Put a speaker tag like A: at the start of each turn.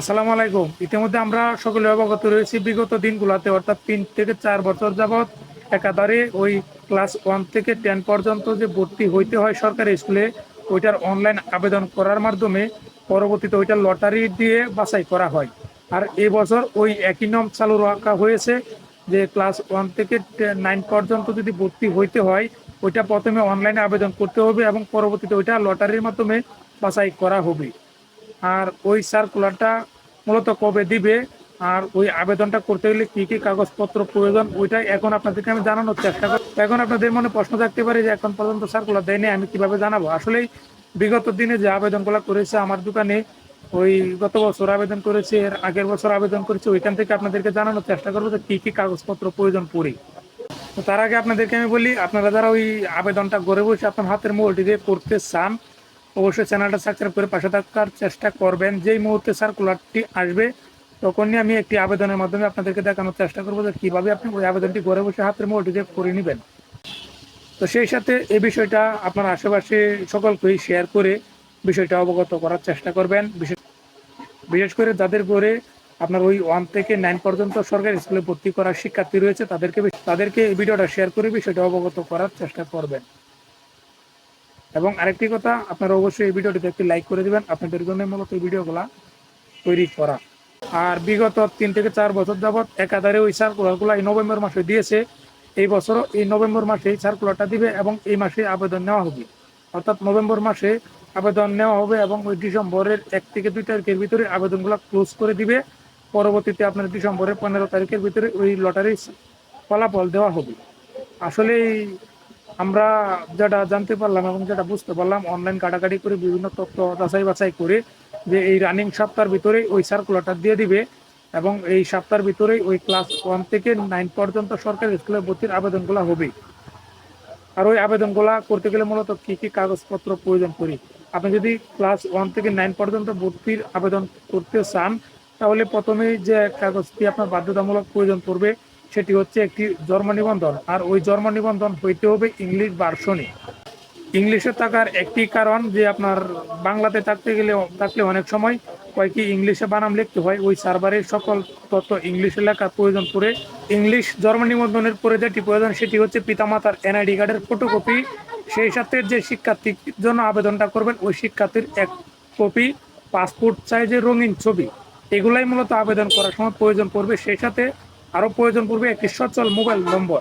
A: আসসালামু আলাইকুম। ইতিমধ্যে আমরা সকলে অবগত রয়েছি, বিগত দিনগুলোতে, অর্থাৎ তিন থেকে চার বছর যাবৎ একাধারে ওই ক্লাস ওয়ান থেকে টেন পর্যন্ত যে ভর্তি হইতে হয় সরকারি স্কুলে, ওইটার অনলাইন আবেদন করার মাধ্যমে পরবর্তীতে ওইটা লটারি দিয়ে বাছাই করা হয়। আর এবছর ওই একই নিয়ম চালু রাখা হয়েছে যে ক্লাস ওয়ান থেকে নাইন পর্যন্ত যদি ভর্তি হইতে হয়, ওইটা প্রথমে অনলাইনে আবেদন করতে হবে এবং পরবর্তীতে ওইটা লটারির মাধ্যমে বাছাই করা হবে। আর ওই সার্কুলারটা মূলত কবে দিবে আর ওই আবেদনটা করতে গেলে কি কি কাগজপত্র প্রয়োজন, ওইটাই এখন আপনাদেরকে আমি জানানোর চেষ্টা করি এখন আপনাদের মনে প্রশ্ন থাকতে পারে যে এখন পর্যন্ত সার্কুলার দেয়নি, আমি কীভাবে জানাব? আসলেই বিগত দিনে যে আবেদনগুলো করেছে আমার দোকানে, ওই গত বছর আবেদন করেছে, এর আগের বছর আবেদন করেছে, ওইখান থেকে আপনাদেরকে জানানোর চেষ্টা করব যে কী কী কাগজপত্র প্রয়োজন পড়ে। তো তার আগে আপনাদেরকে আমি বলি, আপনারা যারা ওই আবেদনটা গড়ে বসে আপনার হাতের মোবাইলটি দিয়ে করতে চান অবশ্যই চ্যানেলটা সাবস্ক্রাইব করে পাশে থাকার চেষ্টা করবেন। যেই মুহূর্তে সার্কুলারটি আসবে, তখনই আমি একটি আবেদনের মাধ্যমে আপনাদেরকে দেখানোর চেষ্টা করব যে কীভাবে আপনি ওই আবেদনটি ঘরে বসে হাতের দিয়ে করে নেবেন। তো সেই সাথে এই বিষয়টা আপনার আশেপাশে সকলকেই শেয়ার করে বিষয়টা অবগত করার চেষ্টা করবেন। বিশেষ বিশেষ করে যাদের ঘরে আপনার ওই ওয়ান থেকে নাইন পর্যন্ত সরকারি স্কুলে ভর্তি করার শিক্ষার্থী রয়েছে, তাদেরকে তাদেরকে এই ভিডিওটা শেয়ার করে বিষয়টা অবগত করার চেষ্টা করবেন। এবং আরেকটি কথা, আপনারা অবশ্যই এই ভিডিওটিতে একটি লাইক করে দিবেন। আপনাদের জন্য মূলত এই ভিডিওগুলো তৈরি করা। আর বিগত তিন থেকে চার বছর যাবৎ একাধারে ওই সার্কুলারগুলো এই নভেম্বর মাসে দিয়েছে। এই বছরও এই নভেম্বর মাসে সার্কুলারটা দিবে এবং এই মাসে আবেদন নেওয়া হবে। অর্থাৎ নভেম্বর মাসে আবেদন নেওয়া হবে এবং ওই ডিসেম্বরের এক থেকে দুই তারিখের ভিতরে আবেদনগুলো ক্লোজ করে দিবে। পরবর্তীতে আপনার ডিসেম্বরের পনেরো তারিখের ভিতরে ওই লটারির ফলাফল দেওয়া হবে। আসলে আমরা যেটা জানতে পারলাম এবং যেটা বুঝতে পারলাম অনলাইন কাটাকাটি করে বিভিন্ন তথ্য যাচাই বাছাই করে যে এই রানিং সপ্তাহের ভিতরে ওই সার্কুলারটা দিয়ে দিবে এবং এই সপ্তাহের ভিতরেই ওই ক্লাস ওয়ান থেকে নাইন পর্যন্ত সরকারি স্কুলে ভর্তির আবেদনগুলো হবে। আর ওই আবেদনগুলো করতে গেলে মূলত কি কি কাগজপত্র প্রয়োজন করি আপনি যদি ক্লাস ওয়ান থেকে নাইন পর্যন্ত ভর্তির আবেদন করতে চান, তাহলে প্রথমেই যে কাগজটি আপনার বাধ্যতামূলক প্রয়োজন পড়বে সেটি হচ্ছে একটি জন্ম নিবন্ধন। আর ওই জন্ম নিবন্ধন হইতে হবে ইংলিশ ভার্সনে। ইংলিশে থাকার একটি কারণ যে আপনার বাংলাতে থাকতে গেলে, থাকলে অনেক সময় কয়েকটি ইংলিশে বানাম লিখতে হয়। ওই সার্ভারের সকল তথ্য ইংলিশে লেখার প্রয়োজন পড়ে। ইংলিশ জন্ম নিবন্ধনের পরে যেটি প্রয়োজন, সেটি হচ্ছে পিতামাতার এনআইডি কার্ডের ফটোকপি। সেই সাথে যে শিক্ষার্থীর জন্য আবেদনটা করবেন, ওই শিক্ষার্থীর এক কপি, পাসপোর্ট সাইজের রঙিন ছবি। এগুলাই মূলত আবেদন করার সময় প্রয়োজন পড়বে। সেই সাথে আরও প্রয়োজন পড়বে একটি সচল মোবাইল নম্বর।